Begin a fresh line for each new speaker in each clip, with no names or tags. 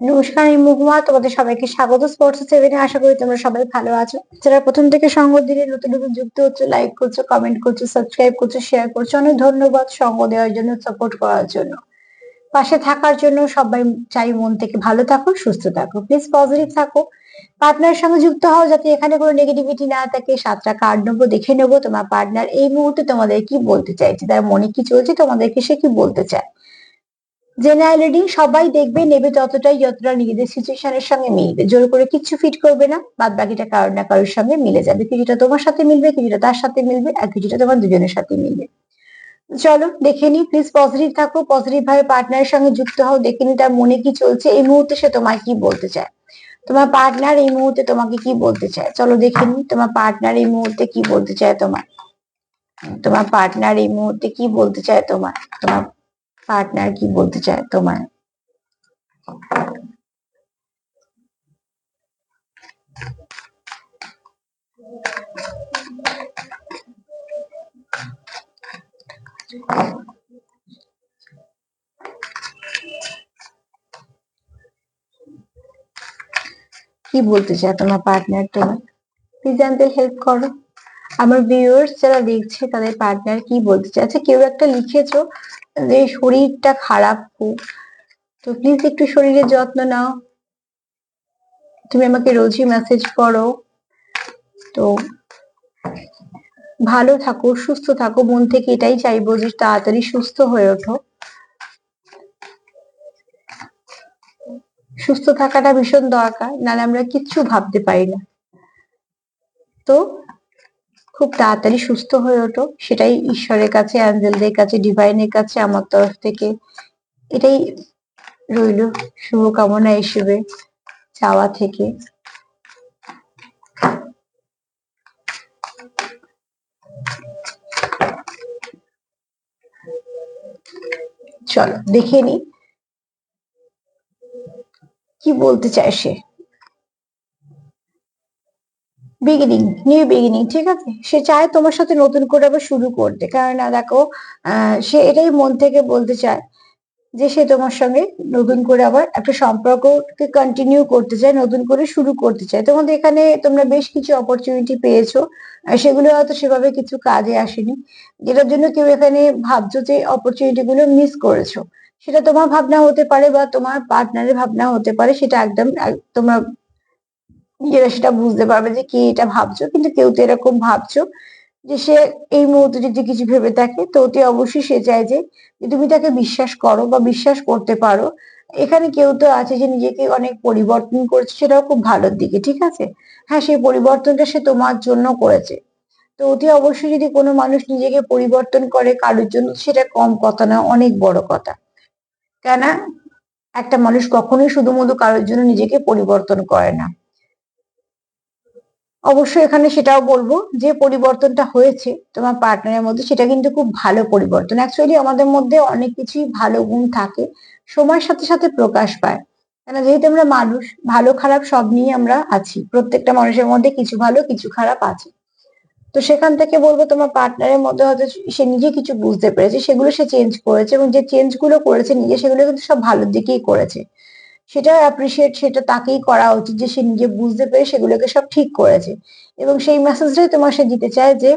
নমস্কার, আমি মহুয়া। তোমাদের সবাইকে স্বাগত। স্পোর্টস সেভেনে আশা করি তোমরা সবাই ভালো আছো। যারা প্রথম থেকে সঙ্গ দিলে নতুন নতুন যুক্ত হচ্ছে লাইক করছ কমেন্ট করছ সাবস্ক্রাইব করছ শেয়ার করছ, অনেক ধন্যবাদ সঙ্গ দেওয়ার জন্য সাপোর্ট করার জন্য। পাশে থাকার জন্য সবাই চাই মন থেকে ভালো থাকো সুস্থ থাকো প্লিজ পজিটিভ থাকো। পার্টনার সঙ্গে যুক্ত হও যাতে এখানে কোনো নেগেটিভিটি না থাকে। সাতটা কার্ড নেব, দেখে নেব তোমার পার্টনার এই মুহূর্তে তোমাদের কি বলতে চাইছে, তার মনে কি চলছে, তোমাদেরকে সে কি বলতে চায়। জেনারেল সবাই দেখবে, নেবে ততটাই যতটা নিজেদের সিচুয়েশনের সঙ্গে মিলবে। জোর করে কিচ্ছু ফিট করবে না, বাদ বাকিটা কারোর না কারোর সঙ্গে মিলে যাবে। কিছুটা তোমার সাথে মিলবে, কিছুটা তার সাথে মিলবে, আর কিছুটা তোমার দুজনের সাথে মিলবে। চলো, দেখে নি প্লিজ পজিটিভ থাকো পজিটিভ ভাবে পার্টনারের সঙ্গে যুক্ত হও, দেখে নি তার মনে কি চলছে, এই মুহূর্তে সে তোমায় কি বলতে চায়। তোমার পার্টনার এই মুহূর্তে তোমাকে কি বলতে চায়? চলো দেখে নি তোমার পার্টনার এই মুহূর্তে কি বলতে চায় তোমার তোমার পার্টনার এই মুহূর্তে কি বলতে চায় তোমার তোমার পার্টনার কি বলতে চায় তোমায় কি বলতে চায় তোমার পার্টনার তোমার প্লিজ জানতে হেল্প করো। আমার ভিউয়ার্স যারা দেখছে, তাদের পার্টনার কি বলতে চায়? আচ্ছা কেউ একটা লিখেছো যে শরীরটা খারাপ খুব। তো প্লিজ একটু শরীরের যত্ন নাও। তুমি আমাকে রোজই মেসেজ করো। তো ভালো থাকো, সুস্থ থাকো। মন থেকে এটাই চাইব যে তাড়াতাড়ি সুস্থ হয়ে ওঠো। সুস্থ থাকাটা ভীষণ দরকার, নাহলে আমরা কিচ্ছু ভাবতে পারি না। তো খুব তাড়াতাড়ি সুস্থ হয়ে ওঠো। সেটাই ঈশ্বরের কাছে, অ্যাঞ্জেলদের কাছে, ডিভাইনের কাছে, আমার তরফ থেকে। এটাই রইল শুভকামনা হিসেবে চাওয়া থেকে। চলো, দেখে নি। কি বলতে চায় সে? বিগিনিং নিউ বিগিনিং ঠিক আছে? সে চায় তোমার সাথে নতুন করে আবার শুরু করতে। কারণ দেখো সে এটাই মন থেকে বলতে চায় যে সে তোমার সঙ্গে নতুন করে আবার একটা সম্পর্ককে কন্টিনিউ করতে চায়, নতুন করে শুরু করতে চায়। তোমাদের এখানে তোমরা বেশ কিছু অপরচুনিটি পেয়েছ সেগুলো হয়তো সেভাবে কিছু কাজে আসেনি। যেটার জন্য কেউ এখানে ভাবছ যে অপরচুনিটি গুলো মিস করেছ। সেটা তোমার ভাবনা হতে পারে বা তোমার পার্টনারের ভাবনা হতে পারে, সেটা একদম তোমরা নিজেরা সেটা বুঝতে পারবে যে কি এটা ভাবছ, কিন্তু কেউ তো এরকম ভাবছ যে সে এই মুহূর্তে যদি কিছু ভেবে থাকে, তো অতি অবশ্যই সে চায় যে তুমি তাকে বিশ্বাস করো বা বিশ্বাস করতে পারো। এখানে কেউ তো আছে যে নিজেকে অনেক পরিবর্তন করছে, সেটাও খুব ভালোর দিকে, ঠিক আছে? হ্যাঁ সেই পরিবর্তনটা সে তোমার জন্য করেছে। তো অতি অবশ্যই যদি কোনো মানুষ নিজেকে পরিবর্তন করে, কারোর জন্য সেটা কম কথা না, অনেক বড় কথা। কেন একটা মানুষ কখনোই শুধুমাত্র কারোর জন্য নিজেকে পরিবর্তন করে না। অবশ্যই এখানে সেটাও বলব যে পরিবর্তনটা হয়েছে তোমার পার্টনারের মধ্যে, সেটা কিন্তু খুব ভালো পরিবর্তন। অ্যাকচুয়ালি আমাদের মধ্যে অনেক কিছুই ভালো গুণ থাকে, সময়ের সাথে সাথে প্রকাশ পায়। কেন যেহেতু আমরা মানুষ, ভালো খারাপ সব নিয়ে আমরা আছি। প্রত্যেকটা মানুষের মধ্যে কিছু ভালো, কিছু খারাপ আছে। তো সেখান থেকে বলব তোমার পার্টনারের মধ্যে হয়তো সে নিজে কিছু বুঝতে পেরেছে, সেগুলো সে চেঞ্জ করেছে এবং যে চেঞ্জগুলো করেছে নিজে, সেগুলো কিন্তু সব ভালোর দিকেই করেছে। সেটা অ্যাপ্রিসিয়েট সেটা তাকেই করা উচিত যে সে নিজে বুঝতে পেরে সেগুলোকে সব ঠিক করেছে। এবং সেই মেসেজটাই তোমার সে দিতে চায় যে,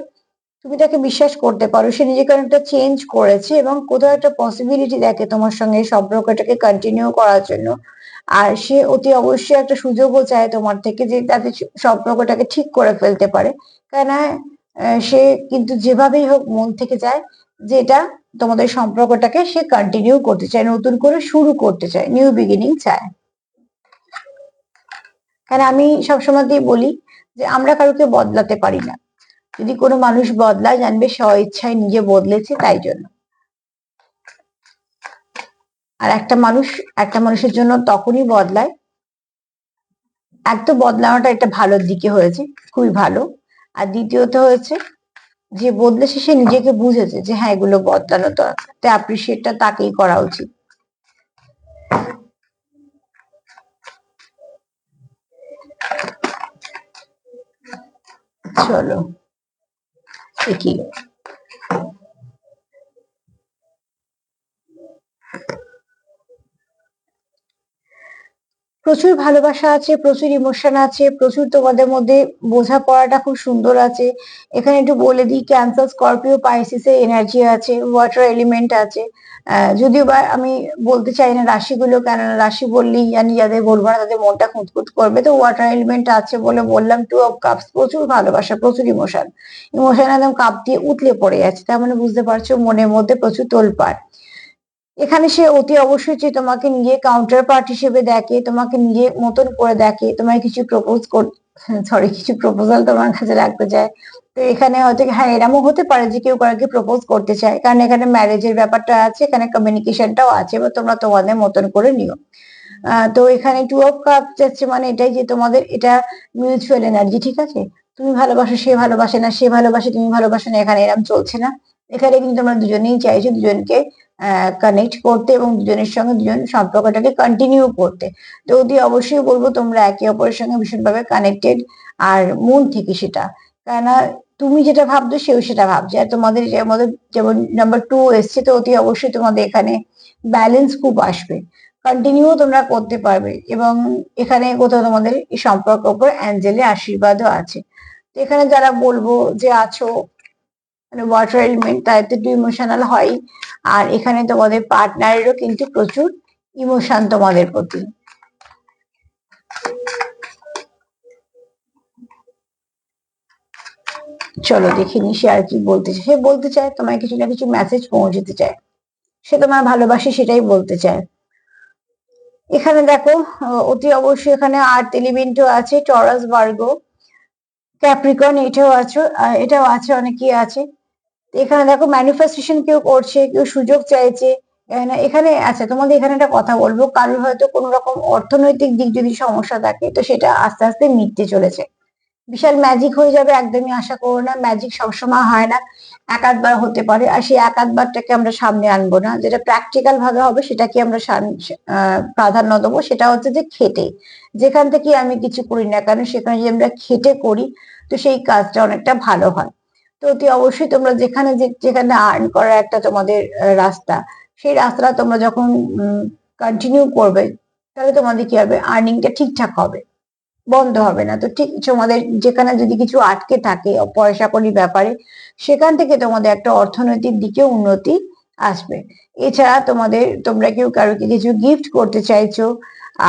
তুমি তাকে বিশ্বাস করতে পারো, সে নিজেকে অনেকটা চেঞ্জ করেছে এবং কোথাও একটা পসিবিলিটি দেখে তোমার সঙ্গে সম্পর্কটাকে কন্টিনিউ করার জন্য। আর সে অতি অবশ্যই একটা সুযোগও চায় তোমার থেকে যে তাতে সম্পর্কটাকে ঠিক করে ফেলতে পারে। কেন সে কিন্তু যেভাবেই হোক মন থেকে চায় যে এটা তোমাদের সম্পর্কটাকে সে কন্টিনিউ করতে চায়, নতুন করে শুরু করতে চায় নিউ বিগিনিং চায়। কারণ আমি সবসময়তেই বলি যে আমরা কারোকে বদলাতে পারি না। যদি কোনো মানুষ বদলায়, জানবে স্ব ইচ্ছায় নিজে বদলেছে তাই জন্য। আর একটা মানুষ, একটা মানুষের জন্য তখনই বদলায়। এক তো বদলানোটা একটা ভালোর দিকে হয়েছে, খুবই ভালো। আর দ্বিতীয়ত হয়েছে যে বদলেছে সে নিজেকে বুঝেছে যে হ্যাঁ এগুলো বদলানো দরকার তাই অ্যাপ্রিসিয়েটটা তাকেই করা উচিত। চলো দেখি প্রচুর ভালোবাসা আছে, প্রচুর ইমোশন আছে, প্রচুর তোমাদের মধ্যে বোঝাপড়াটা খুব সুন্দর আছে। এখানে একটু বলে দিই ক্যান্সার স্করপিও পাইসিস এর এনার্জি আছে ওয়াটার এলিমেন্ট আছে। যদিও বা আমি বলতে চাই না রাশিগুলো, কেননা রাশি বললেই জানি যাদের বলব না, তাদের মনটা খুঁতখুত করবে। তো ওয়াটার এলিমেন্ট আছে বলে বললাম টু অফ কাপস প্রচুর ভালোবাসা, প্রচুর ইমোশন ইমোশন একদম কাপ দিয়ে উতলে পড়ে যাচ্ছে, তার মানে বুঝতে পারছ মনের মধ্যে প্রচুর তোলপাড়। এখানে সে অতি অবশ্যই যে তোমাকে নিজে কাউন্টার পার্ট হিসেবে দেখে, তোমাকে নিজে মতন করে দেখে, তোমায় কিছু প্রপোজ কর সরি কিছু প্রপোজাল তোমার কাছে রাখতে চায়। তো এখানে হয়তো হ্যাঁ এরমও হতে পারে যে কেউ কাউকে প্রপোজ করতে চায়। কারণ এখানে ম্যারেজের ব্যাপারটা আছে, এখানে কমিউনিকেশনটাও আছে বা তোমরা তোমাদের মতন করে নিও। তো এখানে টু অফ কাপ যাচ্ছে মানে এটাই যে তোমাদের, এটা মিউচুয়াল এনার্জি ঠিক আছে? তুমি ভালোবাসো, সে ভালোবাসে না, সে ভালোবাসে, তুমি ভালোবাসো না, এখানে এরম চলছে না। এখানে কিন্তু তোমরা দুজনেই চাইছো দুজনকে কানেক্ট করতে এবং দুজনের সঙ্গে দুজন সম্পর্কটাকে কন্টিনিউ করতে। তো অতি অবশ্যই বলব তোমরা একে অপরের সঙ্গে ভীষণভাবে কানেক্টেড আর মন থেকে সেটা। কেননা তুমি যেটা ভাবছ সেও সেটা ভাবছে। আর তোমাদের মধ্যে যেমন নাম্বার টু এসছে, তো অতি অবশ্যই তোমাদের এখানে ব্যালেন্স খুব আসবে। কন্টিনিউ তোমরা করতে পারবে এবং এখানে কোথাও তোমাদের সম্পর্কের উপর অ্যাঞ্জেলের আশীর্বাদও আছে। এখানে যারা বলব যে আছো মানে ওয়াটার এলিমেন্ট তাদের একটু ইমোশনাল হয়। আর এখানে তোমাদের পার্টনারেরও কিন্তু প্রচুর ইমোশন তোমাদের প্রতি। চলো দেখিনি সে আর কি বলতে চায়। সে বলতে চায় তোমায় কিছু না কিছু মেসেজ পৌঁছতে চায়। সে তোমার ভালোবাসে সেটাই বলতে চায়। এখানে দেখো অতি অবশ্যই এখানে আর্ট এলিমেন্টও আছে টরাস বার্গো ক্যাপ্রিকন এটাও আছে এটাও আছে, অনেকেই আছে। এখানে দেখো ম্যানিফেস্টেশন কেউ করছে, কেউ সুযোগ চাইছে, এখানে আচ্ছা তোমাদের এখানে একটা কথা বলব, কারোর হয়তো কোনো রকম অর্থনৈতিক দিক যদি সমস্যা থাকে, তো সেটা আস্তে আস্তে মিটতে চলেছে। বিশাল ম্যাজিক হয়ে যাবে, একদমই আশা করো না ম্যাজিক সবসময় হয় না, এক আধবার হতে পারে, আর সেই এক আধবারটাকে আমরা সামনে আনব না, যেটা প্র্যাকটিক্যাল ভাবে হবে সেটাকে আমরা প্রাধান্য দেবো, সেটা হচ্ছে যে খেটে যেখান থেকে আমি কিছু করি না কেন, সেখানে যদি আমরা খেটে করি, তো সেই কাজটা অনেকটা ভালো হয়। তো অতি অবশ্যই তোমরা যেখানে যেখানে আর্ন করার একটা তোমাদের রাস্তা, সেই রাস্তাটা তোমরা যখন কন্টিনিউ করবে, তাহলে তোমাদের কি হবে? আর্নিংটা ঠিকঠাক হবে, বন্ধ হবে না। তো ঠিক তোমাদের যেখানে যদি কিছু আটকে থাকে পয়সা কড়ি ব্যাপারে, সেখান থেকে তোমাদের একটা অর্থনৈতিক দিকে উন্নতি আসবে। এছাড়া তোমাদের, তোমরা কেউ কারোকে কিছু গিফট করতে চাইছো,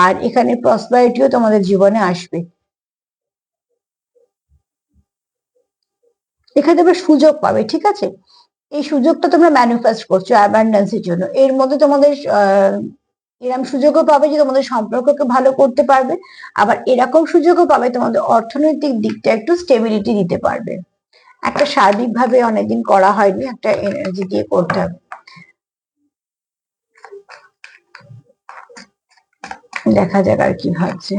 আর এখানে প্রসপারিটিও তোমাদের জীবনে আসবে। এখানে তোমরা সুযোগ পাবে ঠিক আছে? এই সুযোগটা তোমরা ম্যানিফেস্ট করছ অ্যাবান্ডেন্সের জন্য। এর মধ্যে তোমাদের আহ, এরকম সুযোগও পাবে যে তোমাদের সম্পর্ককে ভালো করতে পারবে আবার এরকম সুযোগও পাবে তোমাদের অর্থনৈতিক দিকটা একটু স্টেবিলিটি দিতে পারবে। একটা সার্বিকভাবে অনেকদিন করা হয়নি একটা এনার্জি দিয়ে করতে হবে। দেখা যাক আর কি ভাবছে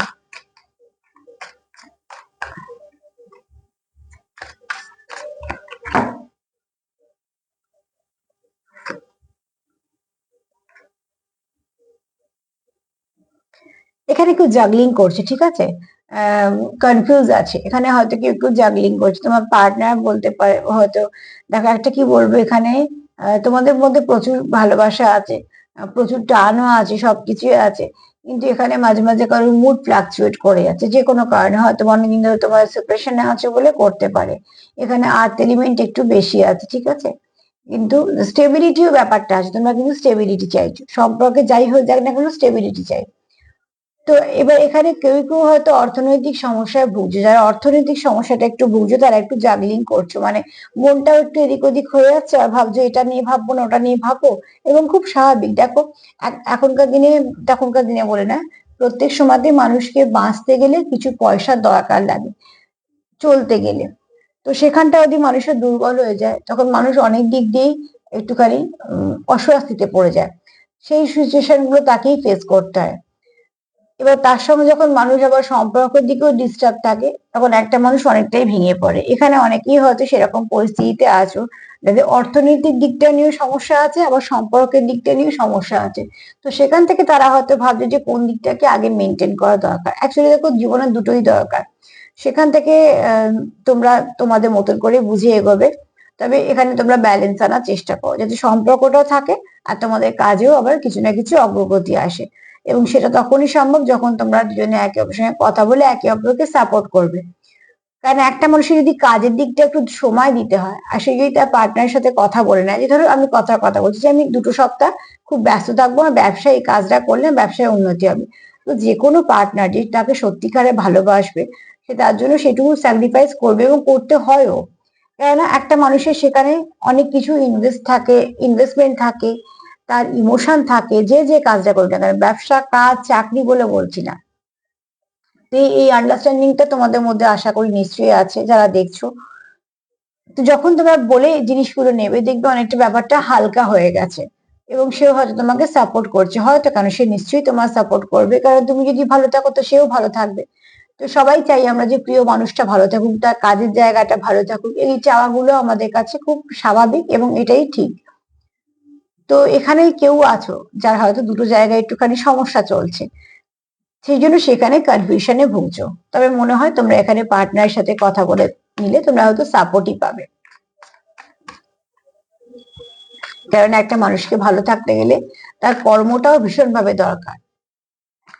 এখানে কেউ জাগলিং করছে, ঠিক আছে? কনফিউজ আছে। এখানে হয়তো কেউ কেউ জাগলিং করছে। তোমার পার্টনার বলতে পারে, হয়তো দেখো একটা কি বলব এখানে? তোমাদের মধ্যে প্রচুর ভালোবাসা আছে প্রচুর টানও আছে, সবকিছুই আছে। কিন্তু এখানে মাঝে মাঝে কারোর মুড ফ্লাকচুয়েট করে যাচ্ছে। যে কোনো কারণে হয়তো অনেকদিন ধরে তোমার সেপারেশনে আছে বলে করতে পারে। এখানে আর্থ এলিমেন্ট একটু বেশি আছে, ঠিক আছে? কিন্তু স্টেবিলিটিও ব্যাপারটা আছে। তোমরা কিন্তু স্টেবিলিটি চাইছো। সম্পর্কে যাই হোক যাক না কোনো স্টেবিলিটি চাই তো এবার এখানে কেউ কেউ হয়তো অর্থনৈতিক সমস্যায় ভুগছে। যারা অর্থনৈতিক সমস্যাটা একটু ভুগছে, তারা একটু জাগলিং করছ। মানে মনটাও একটু এদিক ওদিক হয়ে যাচ্ছে আর ভাবছ এটা নিয়ে ভাববো না, ওটা নিয়ে ভাবো এবং খুব স্বাভাবিক। দেখো এখনকার দিনে, তখনকার দিনে বলে না, প্রত্যেক সময়তে মানুষকে বাঁচতে গেলে কিছু পয়সার দরকার লাগে, চলতে গেলে। তো সেখানটা যদি মানুষের দুর্বল হয়ে যায়, তখন মানুষ অনেক দিক দিয়েই একটুখানি অস্বস্তিতে পড়ে যায়। সেই সিচুয়েশনগুলো তাকেই ফেস করতে হয়। এবার তার সঙ্গে যখন মানুষ আবার সম্পর্কের দিকেও ডিস্টার্ব থাকে, তখন একটা মানুষ অনেকটাই ভেঙে পড়ে। এখানে অনেকেই হয়তো সেরকম পরিস্থিতিতে আছো, যাদের অর্থনৈতিক দিকটা নিয়েও সমস্যা আছে, আবার সম্পর্কের দিকটা নিয়েও সমস্যা আছে। তো সেখান থেকে তারা হয়তো ভাবছে যে কোন দিকটাকে আগে মেনটেন করা দরকার। অ্যাকচুয়ালি দেখো জীবনে দুটোই দরকার। সেখান থেকে তোমরা তোমাদের মতন করে বুঝে এগোবে। তবে এখানে তোমরা ব্যালেন্স আনার চেষ্টা করো। যাতে সম্পর্কটাও থাকে, আর তোমাদের কাজেও আবার কিছু না কিছু অগ্রগতি আসে। এবং সেটা তখনই সম্ভব যখন তোমরা দুজনে একে অপরের সঙ্গে কথা বলে একে অপরকে সাপোর্ট করবে। কারণ একটা মানুষের যদি কাজের দিকটা একটু সময় দিতে হয়, আর সে যদি তার পার্টনারের সাথে কথা বলে নেয় যে ধরো আমি কথা কথা বলছি, যে আমি দুটো সপ্তাহ খুব ব্যস্ত থাকব, আমার ব্যবসায় এই কাজটা করলে ব্যবসায় উন্নতি হবে। তো যে কোনো পার্টনার যে তাকে সত্যিকারে ভালোবাসবে, সে তার জন্য সেটুকু স্যাক্রিফাইস করবে এবং করতে হয়ও। কেননা একটা মানুষের সেখানে অনেক কিছু ইনভেস্ট থাকে ইনভেস্টমেন্ট থাকে তার ইমোশন থাকে, যে যে কাজটা করবে কেন, ব্যবসা, কাজ, চাকরি বলে বলছি না। তো এই আন্ডারস্ট্যান্ডিংটা তোমাদের মধ্যে আশা করি নিশ্চয়ই আছে, যারা দেখছ। তো যখন তোমরা বলে জিনিসগুলো নেবে, দেখবে অনেকটা ব্যাপারটা হালকা হয়ে গেছে। এবং সেও হয়তো তোমাকে সাপোর্ট করছে। হয়তো কেন, সে নিশ্চয়ই তোমার সাপোর্ট করবে। কারণ তুমি যদি ভালো থাকো, তো সেও ভালো থাকবে। তো সবাই চাই আমরা যে প্রিয় মানুষটা ভালো থাকুক, তার কাজের জায়গাটা ভালো থাকুক। এই চাওয়াগুলো আমাদের কাছে খুব স্বাভাবিক এবং এটাই ঠিক। তো এখানে কেউ আছো, যার হয়তো দুটো জায়গায় একটুখানি সমস্যা চলছে। সেই জন্য সেখানে কনফিউশনে ভুগছো। তবে মনে হয় তোমরা এখানে পার্টনারের সাথে কথা বলে নিলে তোমরা হয়তো সাপোর্টই পাবে। কারণ একটা মানুষকে ভালো থাকতে গেলে তার কর্মটাও ভীষণভাবে দরকার।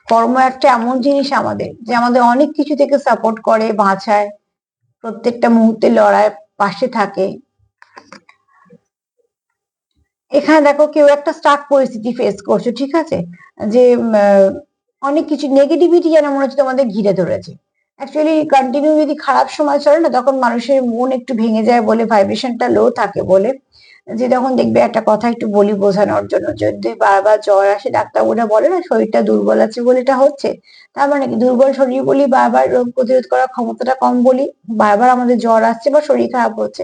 কর্ম একটা এমন জিনিস আমাদের, যে আমাদের অনেক কিছু থেকে সাপোর্ট করে, বাঁচায়। প্রত্যেকটা মুহূর্তে লড়াই, পাশে থাকে। এখানে দেখো কেউ একটা স্টাক পরিস্থিতি ফেস করছ, ঠিক আছে? যে অনেক কিছু নেগেটিভিটি যেন মনে হচ্ছে তোমাদের ঘিরে ধরেছে। অ্যাকচুয়ালি কন্টিনিউ যদি খারাপ সময় চলে না, তখন মানুষের মন একটু ভেঙে যায় বলে ভাইব্রেশনটা লো থাকে বলে। যে, তখন দেখবে একটা কথা একটু বলি বোঝানোর জন্য। যদি বারবার জ্বর আসে ডাক্তার ডাক্তারবাবুরা বলে না, শরীরটা দুর্বল আছে বলে এটা হচ্ছে? তার মানে কি? দুর্বল শরীর বলি, বারবার রোগ প্রতিরোধ করার ক্ষমতাটা কম বলি। বারবার আমাদের জ্বর আসছে বা শরীর খারাপ হচ্ছে।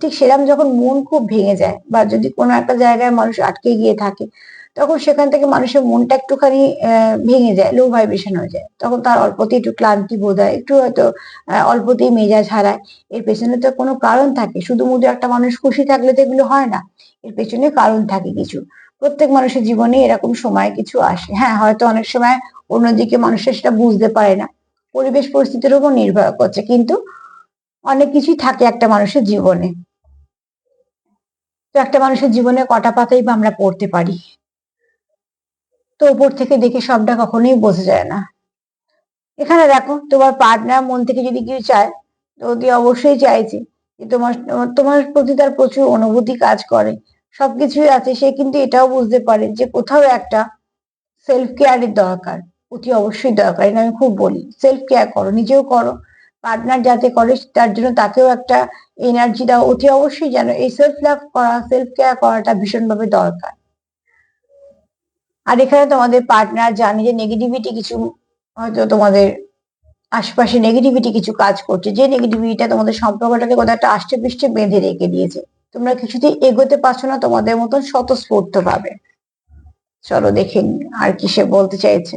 ঠিক সেরকম যখন মন খুব ভেঙে যায় বা যদি কোনো একটা জায়গায় মানুষ আটকে গিয়ে থাকে, তখন সেখান থেকে মানুষের মনটা একটুখানি ভেঙে যায় লো ভাইব্রেশন হয়ে যায়। তখন তার অল্পতেই একটু ক্লান্তি বোধ হয়, একটু হয়তো অল্পতেই মেজাজ হারায়। এর পেছনে তো কোনো কারণ থাকে শুধু মুধু একটা মানুষ খুশি থাকলে তো এগুলো হয় না। এর পেছনে কারণ থাকে কিছু। প্রত্যেক মানুষের জীবনে এরকম সময় কিছু আসে। হ্যাঁ হয়তো অনেক সময় অন্যদিকে মানুষের সেটা বুঝতে পারে না। পরিবেশ পরিস্থিতির উপর নির্ভর করছে, কিন্তু অনেক কিছুই থাকে একটা মানুষের জীবনে। তো একটা মানুষের জীবনে কটা পাতাই বা আমরা পড়তে পারি। তো উপর থেকে দেখে সবটা কখনোই বোঝা যায় না। এখানে দেখো, তোমার পার্টনার মন থেকে যদি কিছু চায়, তো অতি অবশ্যই চাইছে যে তোমার তোমার প্রতি তার প্রচুর অনুভূতি কাজ করে। সবকিছুই আছে, সে কিন্তু এটাও বুঝতে পারে যে কোথাও একটা সেলফ কেয়ারের দরকার। অতি অবশ্যই দরকার, এটা আমি খুব বলি। সেলফ কেয়ার করো, নিজেও করো। পার্টনার যাতে করে তার জন্য তাকেও একটা এনার্জি দেওয়া অতি অবশ্যই যেন এই সেলফ লাভ করা সেলফ কেয়ার করাটা ভীষণভাবে দরকার। আর এখানে তোমাদের পার্টনার জানে যে নেগেটিভিটি কিছু, হয়তো তোমাদের আশেপাশে নেগেটিভিটি কিছু কাজ করছে, যে নেগেটিভিটিটা তোমাদের সম্পর্কটাকে কোথাও একটা আষ্টে পৃষ্ঠে বেঁধে রেখে দিয়েছে। তোমরা কিছুতেই এগোতে পারছ না, তোমাদের মতন স্বতঃস্ফূর্ত ভাবে। চলো দেখে আর কি সে বলতে চাইছে।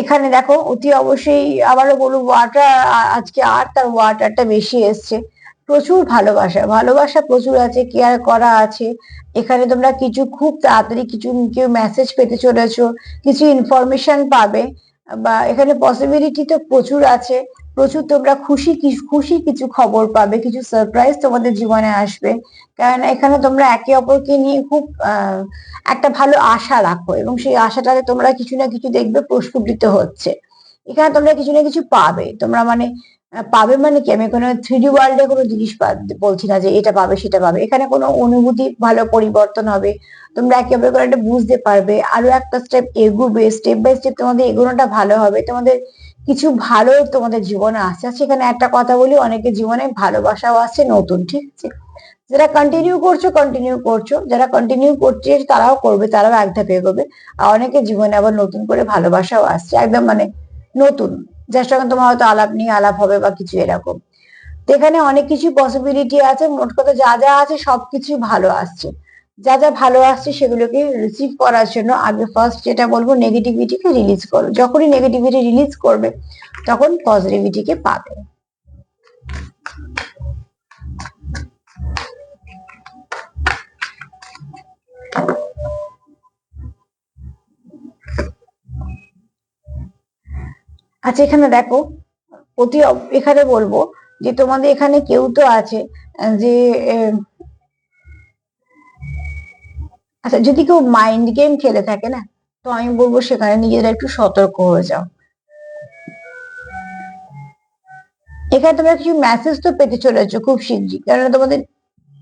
এখানে দেখো, অতি অবশ্যই আবারও বলব ওয়াটার আজকে আর তার ওয়াটারটা বেশি এসছে। প্রচুর ভালোবাসা ভালোবাসা প্রচুর আছে কেয়ার করা আছে। এখানে তোমরা কিছু খুব তাড়াতাড়ি কিছু কেউ মেসেজ পেতে চলেছো, কিছু ইনফরমেশন পাবে। বা এখানে পসিবিলিটি তো প্রচুর আছে। প্রচুর তোমরা খুশি খুশি কিছু খবর পাবে, কিছু সারপ্রাইজ তোমাদের জীবনে আসবে। কারণ এখানে তোমরা একে অপরকে নিয়ে খুব একটা ভালো আশা রাখো এবং সেই আশাটাকে তোমরা কিছু না কিছু দেখবে প্রস্ফুটিত হচ্ছে। এখানে তোমরা কিছু না কিছু পাবে। তোমরা মানে পাবে মানে কি? আমি কোনো থ্রিডি ওয়ার্ল্ডে কোনো জিনিস বলছি না যে এটা পাবে, সেটা পাবে। এখানে কোনো অনুভূতি ভালো পরিবর্তন হবে। তোমরা একে অপরের করে বুঝতে পারবে। আরও একটা স্টেপ এগোবে। স্টেপ বাই স্টেপ তোমাদের এগোনোটা ভালো হবে। তোমাদের কিছু ভালো তোমাদের জীবনে আসছে। সেখানে একটা কথা বলি অনেকের জীবনে ভালোবাসাও আসছে নতুন, ঠিক আছে? যারা কন্টিনিউ করছ কন্টিনিউ করছ। যারা কন্টিনিউ করছে তারাও করবে, তারাও এক ধাপে এগোবে। আর অনেকের জীবনে আবার নতুন করে ভালোবাসাও আসছে। একদম মানে নতুন। যার সঙ্গে তোমার হয়তো আলাপ নিয়ে আলাপ হবে বা কিছু এরকম। তো এখানে অনেক কিছু পসিবিলিটি আছে, মোট কথা যা যা আছে সবকিছুই ভালো আসছে। যা যা ভালো আসছে সেগুলোকে রিসিভ করার জন্য আগে ফার্স্ট যেটা বলব নেগেটিভিটিকে রিলিজ করো। যখনই নেগেটিভিটি রিলিজ করবে, তখন পজিটিভিটিকে পাবে। আচ্ছা এখানে দেখো, অতি এখানে বলব যে তোমাদের এখানে কেউ তো আছে যে আচ্ছা যদি কেউ মাইন্ড গেম খেলে থাকে না, তো আমি বলব সেখানে নিজেরা একটু সতর্ক হয়ে যাও। এখানে তোমরা কিছু মেসেজ তো পেতে চলেছো খুব শিগগিরই কারণ তোমাদের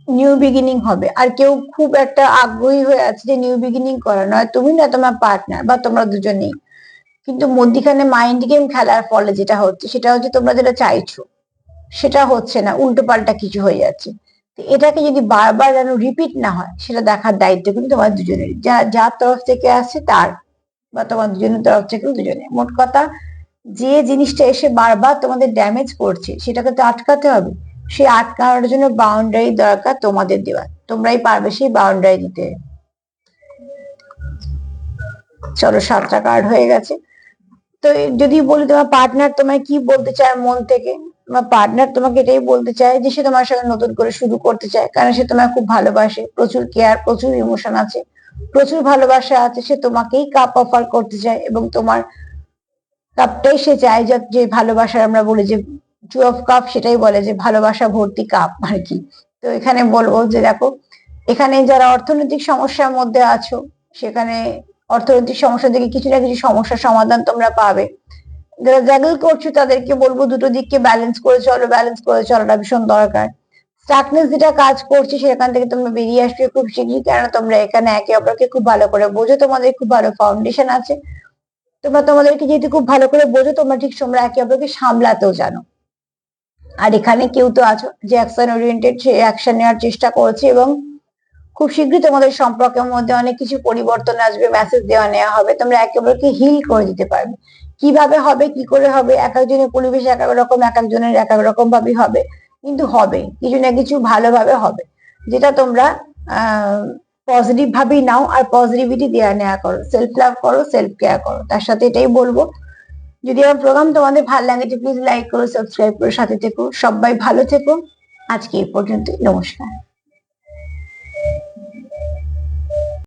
নিউ বিগিনিং হবে। আর কেউ খুব একটা আগ্রহী হয়ে আছে যে নিউ বিগিনিং করা নয় তুমি না তোমার পার্টনার বা তোমরা দুজনেই। কিন্তু মধ্যিখানে মাইন্ড গেম খেলার ফলে যেটা হচ্ছে, সেটা হচ্ছে তোমরা যেটা চাইছো, সেটা হচ্ছে না, উল্টো পাল্টা কিছু হয়ে যাচ্ছে। এটাকে যদি বারবার যেন রিপিট না হয়, সেটা দেখার দায়িত্ব কিন্তু তোমার দুজনের যা, যার তরফ থেকে আসছে তার, বা তোমার দুজনের তরফ থেকেও দুজনের। মোট কথা, যে জিনিসটা এসে বারবার তোমাদের ড্যামেজ করছে, সেটাকে তো আটকাতে হবে। সেই আটকানোর জন্য বাউন্ডারি দরকার তোমাদের দেওয়া তোমরাই পারবে সেই বাউন্ডারি দিতে। চলো সাতটা কার্ড হয়ে গেছে। তো যদি বলি তোমার পার্টনার তোমায় কি বলতে চায় মন থেকে? তোমার পার্টনার তোমাকে এটাই বলতে চায় যে সে তোমার সঙ্গে নতুন করে শুরু করতে চায়। কারণ সে তোমায় খুব ভালোবাসে, প্রচুর কেয়ার প্রচুর ইমোশন আছে, প্রচুর ভালোবাসা আছে, সে তোমাকেই কাপ অফার করতে চায় এবং তোমার কাপটাই সে চায় যে যে ভালোবাসার আমরা বলি যে টু অফ কাপ সেটাই বলে যে ভালোবাসা ভর্তি কাপ আর কি। তো এখানে বলব যে দেখো, এখানে যারা অর্থনৈতিক সমস্যার মধ্যে আছো, সেখানে অর্থনৈতিক সমস্যা থেকে কিছু না কিছু সমস্যার সমাধান তোমরা পাবে। যারা জাগল করছ তাদেরকে বলব দুটো দিককে ব্যালেন্স করে চলো ব্যালেন্স করে চলাটা ভীষণ দরকার। স্টাকনেস যেটা কাজ করছে সেখান থেকে তোমরা বেরিয়ে আসবে খুব শীঘ্রই কেননা তোমরা এখানে একে অপরকে খুব ভালো করে বোঝো, তোমাদের খুব ভালো ফাউন্ডেশন আছে। তোমরা তোমাদেরকে যেহেতু খুব ভালো করে বোঝো, তোমরা ঠিক তোমরা একে অপরকে সামলাতেও জানো। আর এখানে কেউ তো আছো যে অ্যাকশন ওরিয়েন্টেড সে অ্যাকশন নেওয়ার চেষ্টা করছে এবং খুব শীঘ্রই তোমাদের সম্পর্কের মধ্যে অনেক কিছু পরিবর্তন আসবে মেসেজ দেওয়া নেওয়া হবে, তোমরা একে অপরকে হিল করে দিতে পারবে। কীভাবে হবে, কি করে হবে, এক একজনের পরিবেশ এক এক রকম, এক একজনের এক এক রকম ভাবে হবে, কিন্তু হবে, কিছু না কিছু ভালোভাবে হবে। যেটা তোমরা পজিটিভ ভাবেই নাও, আর পজিটিভিটি দেওয়া নেওয়া করো সেলফ লাভ করো সেলফ কেয়ার করো। তার সাথে এটাই বলব, যদি আমার প্রোগ্রাম তোমাদের ভালো লাগে প্লিজ লাইক করো সাবস্ক্রাইব করো, সাথে থেকো, সবাই ভালো থেকো। আজকে এই পর্যন্ত নমস্কার।